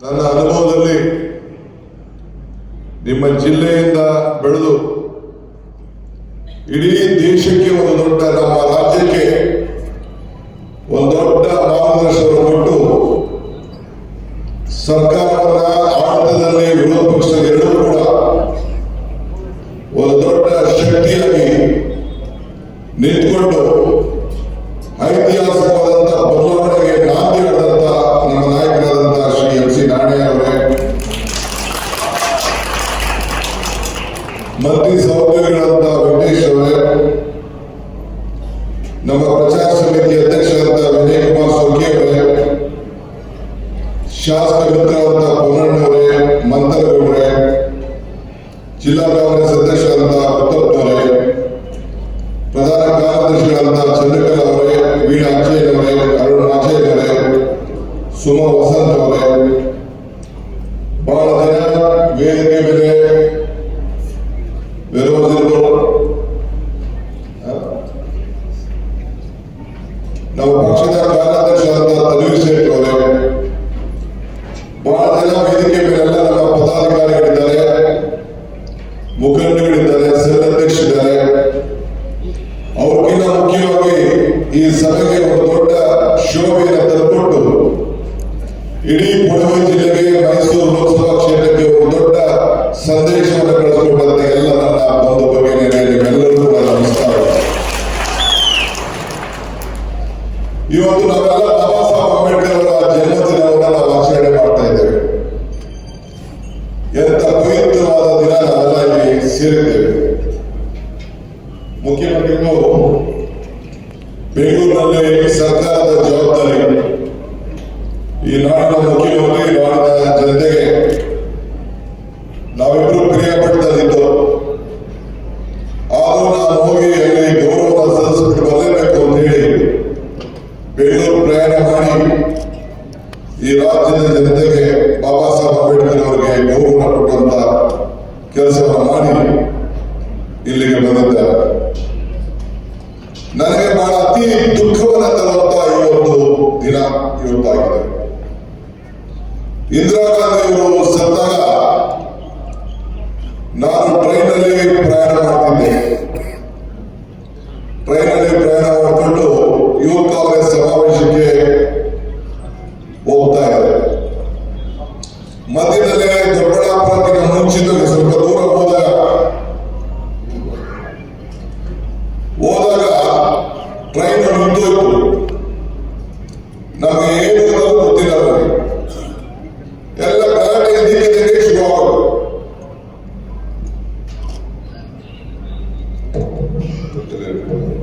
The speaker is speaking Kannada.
ನನ್ನ ಅನುಭವದಲ್ಲಿ ನಿಮ್ಮ ಜಿಲ್ಲೆಯಿಂದ ಬೆಳೆದು ಇಡೀ ದೇಶಕ್ಕೆ ಒಂದು ದೊಡ್ಡ, ನಮ್ಮ ರಾಜ್ಯಕ್ಕೆ ಒಂದು ದೊಡ್ಡ ಮಾರ್ಗದರ್ಶನ ಕೊಟ್ಟು ಸರ್ಕಾರವನ್ನ ಆಡಳಿತದಲ್ಲಿ ವಿರೋಧ ಪಕ್ಷ ಎರಡೂ ಕೂಡ ಒಂದು ದೊಡ್ಡ ಶಕ್ತಿಯಾಗಿ ನಿಂತ್ಕೊಂಡು ಐತಿಹಾಸಿಕವಾದಂತಹ ಮಂತ್ರಿ ಸಹೋದ್ಯೋಗಿಗಳಂತ ವೆಂಕಟೇಶ್ ಅವರೇ ನಮ್ಮ ಪ್ರಚಾರ ಸಮಿತಿ ಅಧ್ಯಕ್ಷರಾದ ವಿಜಯ್ ಕುಮಾರ್ ಸೊರ್ಗಿ ಅವರೇ ಶಾಸಕ ಮಿತ್ರರಾದ ಪೂರ್ಣಣ್ಣವರೇ ಮಂತರಗೌಡರೇ ಜಿಲ್ಲಾ ಕಾಂಗ್ರೆಸ್ ಅಧ್ಯಕ್ಷರಾದ ಉತ್ತಪ್ಪನವರೇ ಪ್ರಧಾನ ಕಾರ್ಯದರ್ಶಿಗಳಾದ ಚಂದ್ರಕಲಾ ಅವರೇ ವೀಣಾ ಅಚ್ಚಯ್ಯನವರೇ ಅರುಣ್ ಅಚ್ಚಯ್ಯನವರೇ ಸುಮಾ ವಸಂತ್ ಅವರೇ ಬಹಳ ಜನ ವೇದಿಕೆ ಮೇಲೆ ವಿರೋಧಿಗಳು ನಾವು ಪಕ್ಷದ ಕಾರ್ಯಾಧ್ಯಕ್ಷರಾದ ತನ್ವೀರ್ ಶೆಟ್ಟಿ ಅವರೇ ಬಹಳ ಜನ ವೇದಿಕೆ ಮೇಲೆಲ್ಲ ನಮ್ಮ ಪದಾಧಿಕಾರಿಗಳಿದ್ದಾರೆ ಮುಖಂಡಗಳಿದ್ದಾರೆ ಸೆಲ್ ಅಧ್ಯಕ್ಷರಿದ್ದಾರೆ ಅವ್ರಿಗಿಂತ ಮುಖ್ಯವಾಗಿ ಈ ಸಭೆಗೆ ಒಂದು ದೊಡ್ಡ ಶೋಭೆಯನ್ನು ತಂದುಕೊಟ್ಟು ಇಡೀ ಕೊಡಗು ಜಿಲ್ಲೆಗೆ ಮೈಸೂರು ಲೋಕಸಭಾ ಕ್ಷೇತ್ರಕ್ಕೆ ಒಂದು ದೊಡ್ಡ ಸಂದೇಶವನ್ನು ಇವತ್ತು ನಾವೆಲ್ಲ ಬಾಬಾ ಸಾಹೇಬ್ ಅಂಬೇಡ್ಕರ್ ಅವರ ಜನ್ಮದಿನವನ್ನ ನಾವು ಆಚರಣೆ ಮಾಡ್ತಾ ಇದ್ದೇವೆ. ಎಂತ ಪವಿತ್ರವಾದ ದಿನ ನಾವೆಲ್ಲ ಇಲ್ಲಿ ಸೇರಿದ್ದೇವೆ. ಮುಖ್ಯಮಂತ್ರಿಗಳು, ಬೆಂಗಳೂರಿನಲ್ಲಿ ಸರ್ಕಾರದ ಜವಾಬ್ದಾರಿ. ಈ ನಾಡಿನ ಮುಖ್ಯಮಂತ್ರಿ ನಾಡಿನ ಜನತೆಗೆ ಬೆಂಗಳೂರು ಪ್ರಯಾಣ ಮಾಡಿ ಈ ರಾಜ್ಯದ ಜನತೆಗೆ ಬಾಬಾ ಸಾಹೇಬ್ ಅಂಬೇಡ್ಕರ್ ಅವರಿಗೆ ಗೌರವ ಕೊಟ್ಟಂತ ಕೆಲಸವನ್ನು ಮಾಡಿ ಇಲ್ಲಿಗೆ ಬಂದಿದ್ದಾರೆ ನನಗೆ ಬಹಳ ಅತಿ ದುಃಖವನ್ನು ತರುವಂತ ಇವತ್ತು ದಿನ ಇವತ್ತಾಗಿದೆ ಇಂದಿರಾ ಗಾಂಧಿ ಅವರು ಸತ್ತಾಗ ನಾನು ಟ್ರೈನಲ್ಲಿ ಪ್ರಯಾಣ ಮಾಡ್ತಿದ್ದೆ ಮಧ್ಯದಲ್ಲೇ ದೊಡ್ಡಬಳ್ಳಾಪುರಕ್ಕಿಂತ ಮುಂಚಿತವಾಗಿ ಸ್ವಲ್ಪ ದೂರ ಹೋದಾಗ ಹೋದಾಗ ಟ್ರೈನ್ ನಿಂತೋಯ್ತು ನಮಗೆ